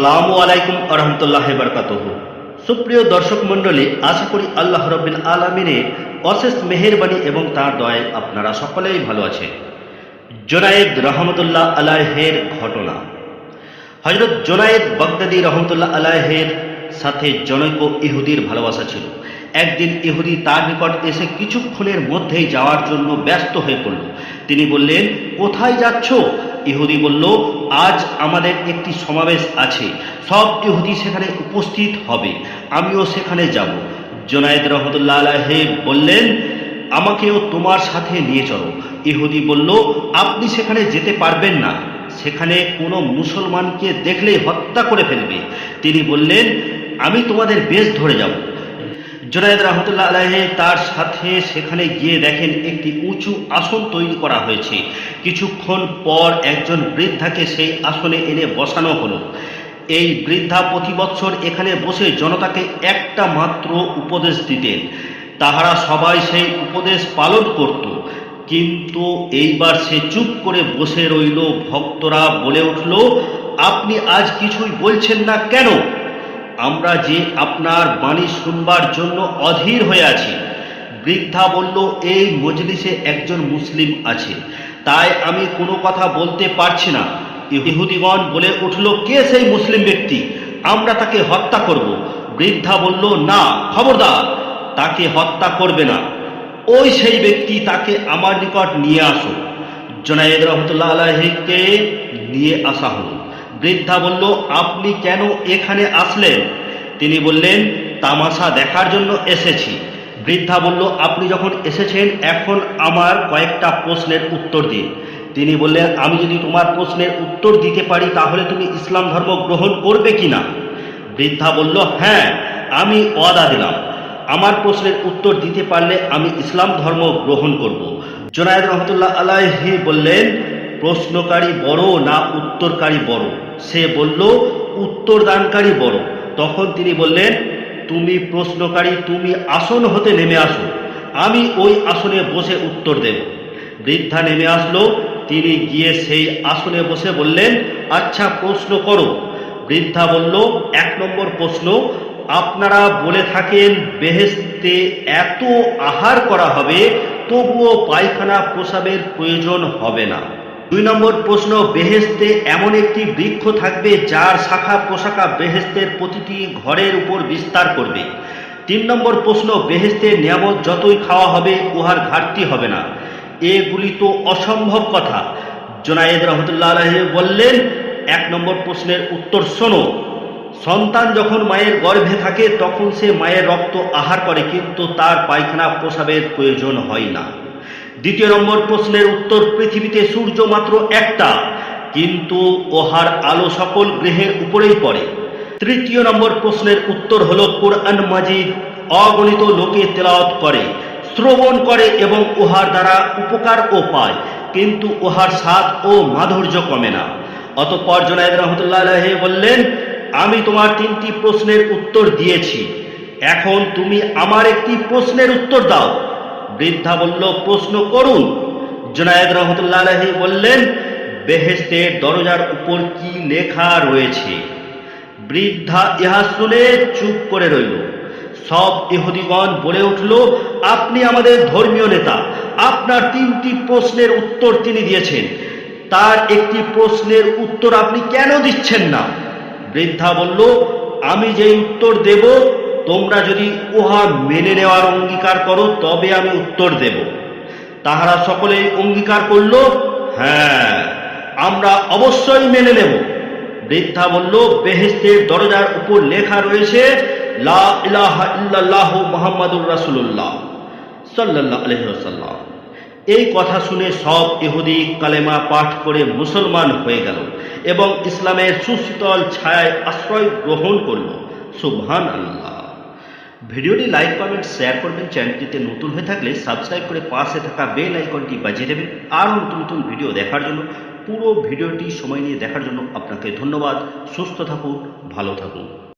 আসসালামু আলাইকুম আরহামতুল্লাহ বরকাতহ। সুপ্রিয় দর্শক মণ্ডলী, আশা করি আল্লাহ রবিন আলমিনের অশেষ মেহেরবানি এবং তার দয়ায় আপনারা সকলেই ভালো আছেন। জোনায়েদ রহমতুল্লাহ আলাহের ঘটনা। হজরত জোনায়েদ বাগদাদি রহমতুল্লাহ আলাহের সাথে জনৈক ইহুদির ভালোবাসা ছিল। একদিন ইহুদি তার নিকট এসে কিছুক্ষণের মধ্যেই যাওয়ার জন্য ব্যস্ত হয়ে পড়ল। তিনি বললেন, কোথায় যাচ্ছ? ইহুদি বলল, আজ আমাদের একটি সমাবেশ আছে। সব ইহুদি সেখানে উপস্থিত হবে। আমিও সেখানে যাব। জোনায়েদ রহমতুল্লাহ আলাহে বললেন, আমাকেও তোমার সাথে নিয়ে চলো। ইহুদি বলল, আপনি সেখানে যেতে পারবেন না। সেখানে কোনো মুসলমানকে দেখলেই হত্যা করে ফেলবে। তিনি বললেন, আমি তোমাদের বেশ ধরে যাব। জোনায়দ রহমতুল্লাহ আলাহে তার সাথে সেখানে গিয়ে দেখেন একটি উঁচু আসন তৈরি করা হয়েছে। কিছুক্ষণ পর একজন বৃদ্ধাকে সেই আসনে এনে বসানো হলো। এই বৃদ্ধা প্রতি বৎসর এখানে বসে জনতাকে একটা মাত্র উপদেশ দিতেন। তাহারা সবাই সেই উপদেশ পালন করত। কিন্তু এইবার সে চুপ করে বসে রইল, ভক্তরা বলে উঠল, আপনি আজ কিছুই বলছেন না কেন? আমরা যে আপনার বাণী শুনবার জন্য অধীর হয়ে আছি। বৃদ্ধা বলল, এই মজলিসে একজন মুসলিম আছে। তাই আমি কোনো কথা বলতে পারছি না। ইহুদিগণ বলে উঠল, কে সেই মুসলিম ব্যক্তি? আমরা তাকে হত্যা করব। বৃদ্ধা বলল, না, খবরদার, তাকে হত্যা করবে না। ওই সেই ব্যক্তি, তাকে আমার নিকট নিয়ে আসো। জনায়েদ রহমতুল্লাহ আলাহিকে নিয়ে আসা হলো। বৃদ্ধা বলল, আপনি কেন এখানে আসলেন? তিনি বললেন, তামাশা দেখার জন্য এসেছি। বৃদ্ধা বলল, আপনি যখন এসেছেন, এখন আমার কয়েকটা প্রশ্নের উত্তর দিন। তিনি বললেন, আমি যদি তোমার প্রশ্নের উত্তর দিতে পারি, তাহলে তুমি ইসলাম ধর্ম গ্রহণ করবে কি না বৃদ্ধা বলল হ্যাঁ আমি ওয়াদা দিলাম। আমার প্রশ্নের উত্তর দিতে পারলে আমি ইসলাম ধর্ম গ্রহণ করব। জোনায়দ রহমতুল্লাহ আলাহি বললেন, প্রশ্নকারী বড় না উত্তরকারী বড়? সে বলল, উত্তরদানকারী বড়। তখন তিনি বললেন, তুমি প্রশ্নকারী, তুমি আসন হতে নেমে আসো। আমি ওই আসনে বসে উত্তর দেব। বৃদ্ধা নেমে আসলো। তিনি গিয়ে সেই আসনে বসে বললেন আচ্ছা প্রশ্ন করো। বৃদ্ধা বলল, এক নম্বর প্রশ্ন, আপনারা বলে থাকেন বেহেস্তে এত আহার করা হবে, তবুও পায়খানা প্রসাবের প্রয়োজন হবে না। দুই নম্বর প্রশ্ন বেহেস্তে এমন একটি বৃক্ষ থাকবে যার শাখা পোশাকা বেহেস্তের প্রতিটি ঘরের উপর বিস্তার করবে। তিন নম্বর প্রশ্ন বেহেস্তের নিয়ামত যতই খাওয়া হবে, উহার ঘাটতি হবে না। এগুলি তো অসম্ভব কথা। জোনায়েদ রহমতুল্লাহ আলহে বললেন, এক নম্বর প্রশ্নের উত্তর শোনো। সন্তান যখন মায়ের গর্ভে থাকে, তখন সে মায়ের রক্ত আহার করে, কিন্তু তার পায়খানা প্রসাবের প্রয়োজন হয় না। দ্বিতীয় নম্বর প্রশ্নের উত্তর পৃথিবীতে সূর্য মাত্র একটা, কিন্তু ওহার আলো সকল গ্রহের উপরেই পড়ে। তৃতীয় নম্বর প্রশ্নের উত্তর হল, কোরআন মাজিদ অগণিত লোকে তেলাওয়াত করে, শ্রবণ করে এবং উহার দ্বারা উপকারও পায়, কিন্তু উহার স্বাদ ও মাধুর্য কমে না। অতঃপর জনায়দ রহমতুল্লাহ বললেন, আমি তোমার তিনটি প্রশ্নের উত্তর দিয়েছি। এখন তুমি আমার একটি প্রশ্নের উত্তর দাও। বৃদ্ধা বলল, প্রশ্ন করুন। জনায়দ রহমতুল্লাহ আলহি বললেন বেহেস্তের দরজার উপর কি লেখা রয়েছে? বৃদ্ধা ইহা শুনে চুপ করে রইল। সব ইহুদিগণ বলে উঠল, আপনি আমাদের ধর্মীয় নেতা। আপনার তিনটি প্রশ্নের উত্তর তিনি দিয়েছেন। তার একটি প্রশ্নের উত্তর আপনি কেন দিচ্ছেন না? বৃদ্ধা বলল, আমি যেই উত্তর দেব তোমরা যদি উহা মেনে নেওয়ার অঙ্গীকার করো, তবে আমি উত্তর দেব। তাহারা সকলেই অঙ্গীকার করল হ্যাঁ আমরা অবশ্যই মেনে নেব। বৃদ্ধা বলল, বেহেস্তের দরজার উপর লেখা রয়েছে, লা ইলাহা ইল্লাল্লাহু এই কথা শুনে সব ইহুদি কালেমা পাঠ করে মুসলমান হয়ে গেল এবং ইসলামের সুশীতল ছায়ায় আশ্রয় গ্রহণ করল। সুবহান আল্লাহ ভিডিওটি লাইক, কমেন্ট শেয়ার করবেন। চ্যানেলটিতে নতুন হয়ে থাকলে সাবস্ক্রাইব করে পাশে থাকা বেল আইকনটি বাজিয়ে দেবেন। আরও নতুন নতুন ভিডিও দেখার জন্য, পুরো ভিডিওটি সময় নিয়ে দেখার জন্য আপনাকে ধন্যবাদ। সুস্থ থাকুন, ভালো থাকুন।